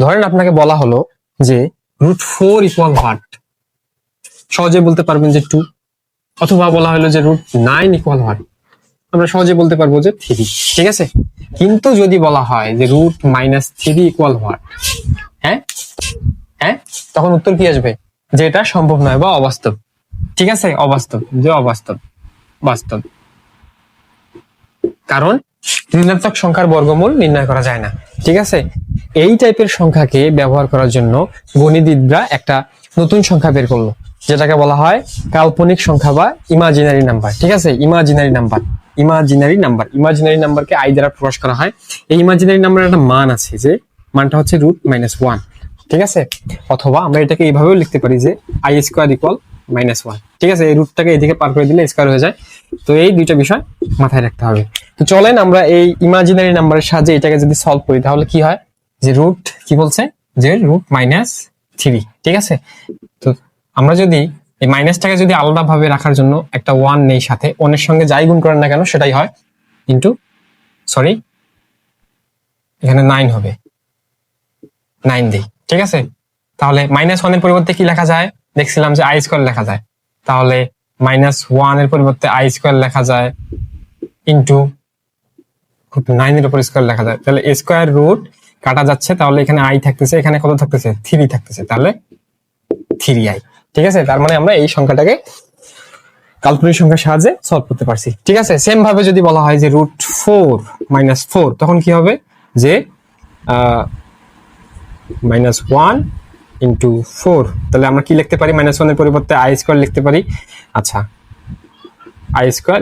ধরেন আপনাকে বলা হলো যে রুট ফোর ইকুয়াল হোয়াট সহজে বলতে পারবেন যে টু অথবা বলা হলো যে রুট নাইন ইকুয়াল হোয়াট আমরা সহজে বলতে পারব যে থ্রি ঠিক আছে? কিন্তু যদি বলা হয় যে root minus three equal what হ্যাঁ? হ্যাঁ? তখন উত্তর কি আসবে? যে এটা সম্ভব নয় বা অবাস্তব। ঠিক আছে? অবাস্তব। যে অবাস্তব, বাস্তব। কারণ ঋণাত্মক সংখ্যার বর্গমূল নির্ণয় করা যায় না। ঠিক আছে? এই টাইপের সংখ্যাকে ব্যবহার করার জন্য গণিতবিদরা একটা নতুন সংখ্যা বের করল, যেটাকে বলা হয় কাল্পনিক সংখ্যা বা ইমাজিনারি নাম্বার ঠিক আছে? Imaginary number imaginary number imaginary নাম্বারকে I দ্বারা প্রকাশ করা হয়। এই ইমাজিনারি নাম্বারের একটা মান আছে যে, মানটা হচ্ছে রুট মাইনাস ওয়ান ঠিক আছে? অথবা আমরা এটাকে এইভাবেও লিখতে পারি যে I square equal minus one ঠিক আছে? এই রুটটাকে এদিকে পার করে দিলে স্কোয়ার হয়ে যায়। তো এই দুইটা বিষয় মাথায় রাখতে হবে। তো চলেন আমরা এই ইমাজিনারি নাম্বারের সাহায্যে এটাকে যদি সলভ করি, তাহলে কি হয়? যে রুট কি বলছে? যে রুট মাইনাস থ্রি ঠিক আছে? তো আমরা যদি এই মাইনাসটাকে যদি আলাদা ভাবে রাখার জন্য একটা ওয়ান নেই সাথে ওয়ানের সঙ্গে যাই গুণ করেন না কেন, সেটাই হয় ইন্টু সরি এখানে নাইন হবে। নাইন দিই, ঠিক আছে? তাহলে মাইনাস ওয়ানের পরিবর্তে কি লেখা যায়? দেখছিলাম যে আই স্কোয়ার লেখা যায়। তাহলে মাইনাস ওয়ানের পরিবর্তে আই স্কোয়ার লেখা যায় ইন্টু নাইনের উপর স্কোয়ার লেখা যায়। তাহলে স্কোয়ার রুট কাটা যাচ্ছে, তাহলে এখানে আই থাকতেছে, এখানে কত থাকতেছে? থ্রি থাকতেছে, তাহলে থ্রি আই ঠিক আছে? তার মানে আমরা এই সংখ্যাটাকে কাল্পনিক সংখ্যার সাহায্যে সলভ করতে পারছি, ঠিক আছে? সেম ভাবে যদি বলা হয় যে রুট ফোর মাইনাস ফোর তখন কি হবে? যে মাইনাস ওয়ান ইন্টু ফোর তাহলে আমরা কি লিখতে পারি? মাইনাস ওয়ানের পরিবর্তে আই স্কোয়ার লিখতে পারি। আচ্ছা আই স্কোয়ার